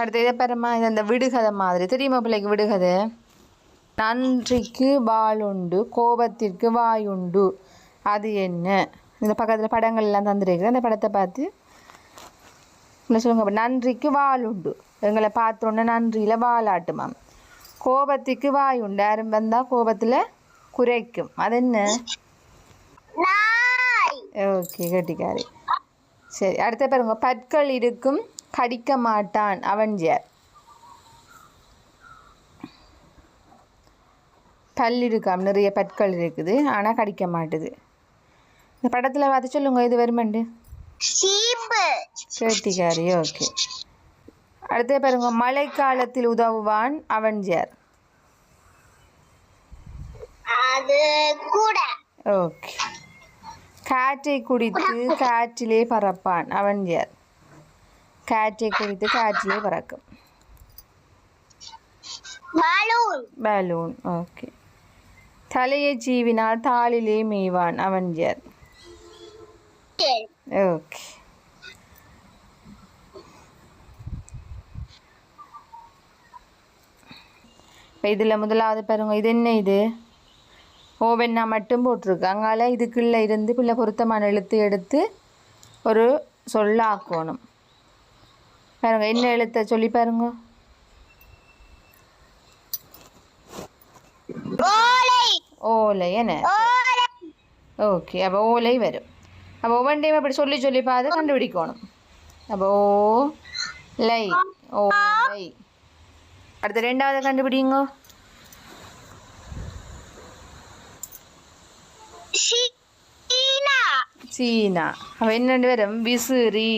அடுத்து இதை பாருமா இது அந்த விடுகதை மாதிரி. தெரியுமா பிள்ளைக்கு விடுகதை? நன்றிக்கு வாளுண்டு கோபத்திற்கு வாயுண்டு. அது என்ன? இந்த பக்கத்தில் படங்கள் எல்லாம் தந்துருக்குது. அந்த படத்தை பார்த்து என்ன சொல்லுங்க நன்றிக்கு வாளுண்டு. எங்களை பார்த்தோன்னே நன்றியில் வாலாட்டுமாம். கோபத்துக்கு வாயுண்டு. யாரும் வந்தால் கோபத்தில் குறைக்கும். அது என்ன? ஓகே கட்டிக்காரி சரி அடுத்த பாருங்க. பற்கள் இருக்கும் கடிக்க மாட்டான் அவன் யார் பல் இருக்காம் நிறைய பற்கள் இருக்குது. ஆனால் கடிக்க மாட்டுது இந்த படத்தில் பார்த்து சொல்லுங்க இது வருமண்டு கேட்டிக்காரி ஓகே. அடுத்து பாருங்க மழைக்காலத்தில் உதவுவான் அவன் யார் அது கூட. ஓகே. காற்றை குடித்து காற்றிலே பறப்பான் அவன் காற்றிலே பறக்கும் பலூன் பலூன் ஓகே தலையை சீவினால் தாளிலே மேய்வான் அவன் யார் ஓகே இப்போ இதில் முதலாவது பாருங்க இது என்ன இது ஓவெண்ணா மட்டும் போட்டிருக்கு அங்கால இதுக்குள்ளே இருந்து பிள்ளை பொருத்தமான எழுத்து எடுத்து ஒரு சொல்லாக்கணும் பாருங்க என்ன எழுத்தை சொல்லி பாருங்க. ஓலை. என்ன? ஓகே அப்போ ஓலை வரும். அப்போ ஒவ்வொரு டைம் அப்படி சொல்லி சொல்லி பார்த்து கண்டுபிடிக்கணும். அப்போ ஓ லை ஓலை. அடுத்து ரெண்டாவது கண்டுபிடிங்க. சீனா. அப்போ என்னென்று வரும்? விசிறி.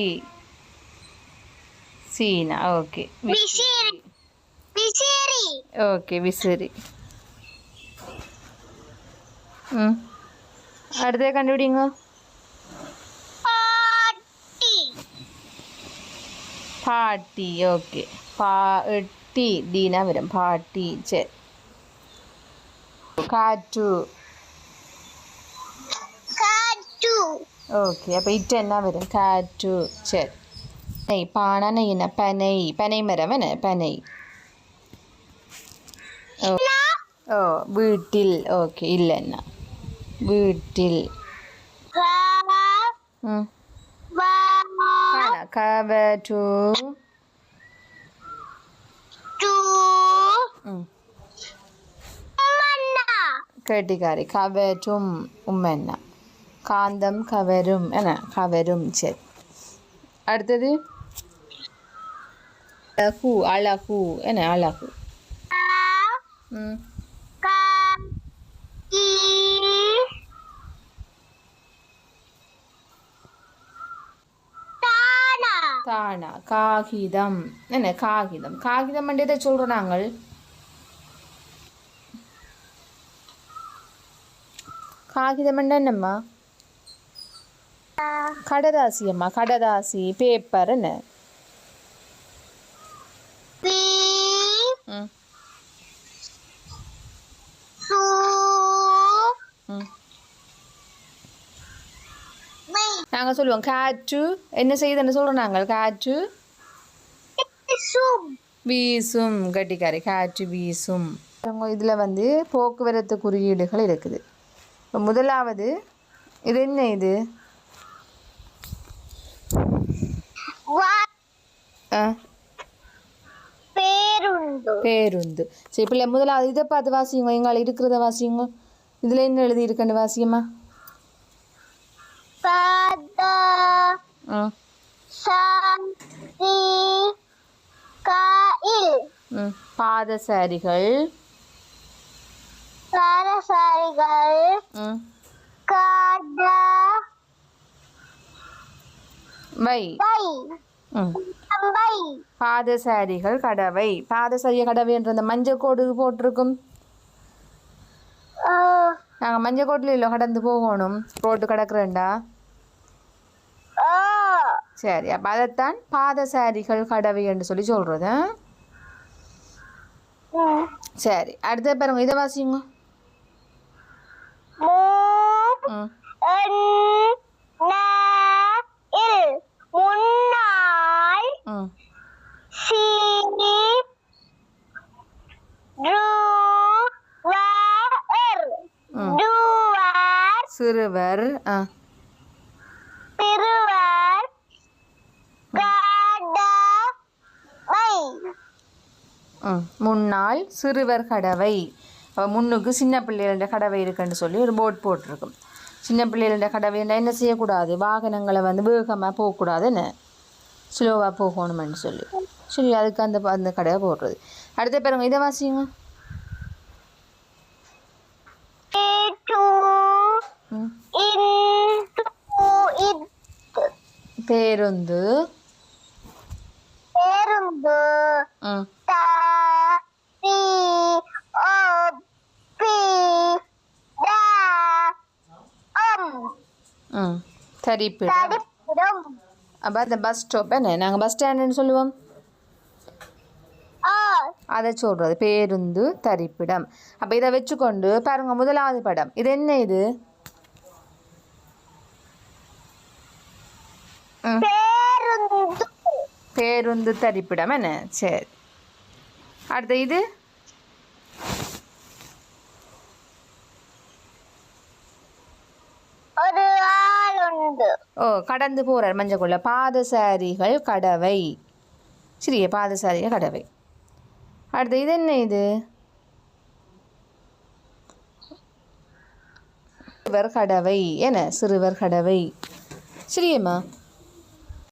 சீனா ஓகே விசிறி விசிறி ஓகே விசிறி ம் அடுத்தது கண்டுபிடிங்க பாட்டி பாட்டி ஓகே பாட்டி டீனா வரும் பாட்டி சரி காற்று காட்டு ஓகே அப்போ நெய் பானா பனை பனை மரம் என்ன பனை ஓ வீட்டில் ஓகே இல்லைன்னா வீட்டில் கா ம் வா காணா கவற்று டு கேட்டிக்காரி கவரும் உம்மென்னா காந்தம் கவரும் என்ன கவரும் சரி அடுத்தது அழகு கா ம் கா இ தானா. காகிதம். என்ன காகிதம்? காகிதம் எதை சொல்கிறோம் நாங்கள்? காகிதம் என்னம்மா? கடதாசி அம்மா. கடதாசி பேப்பர் என்ன? நாங்கள் சொல்லுவோம் காற்று. என்ன செய்யுதுன்னு சொல்கிறோம் நாங்கள் காற்று. சும் வீசும் கட்டிக்காரி காற்று வீசும். இதில் வந்து போக்குவரத்து குறியீடுகள் இருக்குது. இப்போ முதலாவது இது என்ன இது? பேருந்து. பேருந்து. சரி பிள்ளை முதலாவது இதை பார்த்து வாசிங்க எங்கால இருக்கிறத வாசிங்க இதில் என்ன எழுதி இருக்குன்னு வாசியம்மா பாதசாரிகள். ம். வை. பாதசாரிகள் கடவை. பாதசாரிய கடவை என்ற அந்த மஞ்சள் கோடு போட்டிருக்கும். நாங்கள் மஞ்சள் கோட்டில் இல்லை கடந்து போகணும். ரோட்டு கடக்குறேன்டா. சரி அப்போ அதைத்தான் பாதசாரிகள் கடவை என்று சொல்லி சொல்கிறது சரி அடுத்த பாருங்க இதை வாசிங்க முன்னால் சீ சிறுவர் ஆ. ம் முன்னாள் சிறுவர் கடவை. முன்னுக்கு சின்ன பிள்ளைகளோட கடவை இருக்குன்னு சொல்லி ஒரு போர்ட் போட்டிருக்கும் சின்ன பிள்ளைகளோட கடவைன்னா என்ன செய்யக்கூடாது? வாகனங்களை வந்து வேகமாக போகக்கூடாதுன்னு ஸ்லோவாக போகணுமென்னு சொல்லி. சரி அதுக்கு அந்த அந்த கடையை போடுறது. அடுத்த பாருங்க இதை வாசிங்க பேருந்து. பேருந்து ம் த ரி ஓ பி ட அம் ம் தரிப்பிடம் அப்போ அந்த பஸ் ஸ்டாப் என்ன? நாங்கள் பஸ் ஸ்டாண்டுன்னு சொல்லுவோம். அதை சொல்கிறது பேருந்து தரிப்பிடம். அப்போ இதை வச்சுக்கொண்டு பாருங்க முதலாவது படம். இது என்ன இது? பேருந்து தரிப்பிடம். என்ன? சரி. அடுத்து இது ஒரு ஆளுண்டு ஓ கடந்து போகிறார் மஞ்சக்குள்ள. பாதசாரிகள் கடவை. சிறிய பாதசாரிகள் கடவை. அடுத்து இது என்ன இது? சிறுவர் கடவை. என சிறுவர் கடவை. சரியாம்மா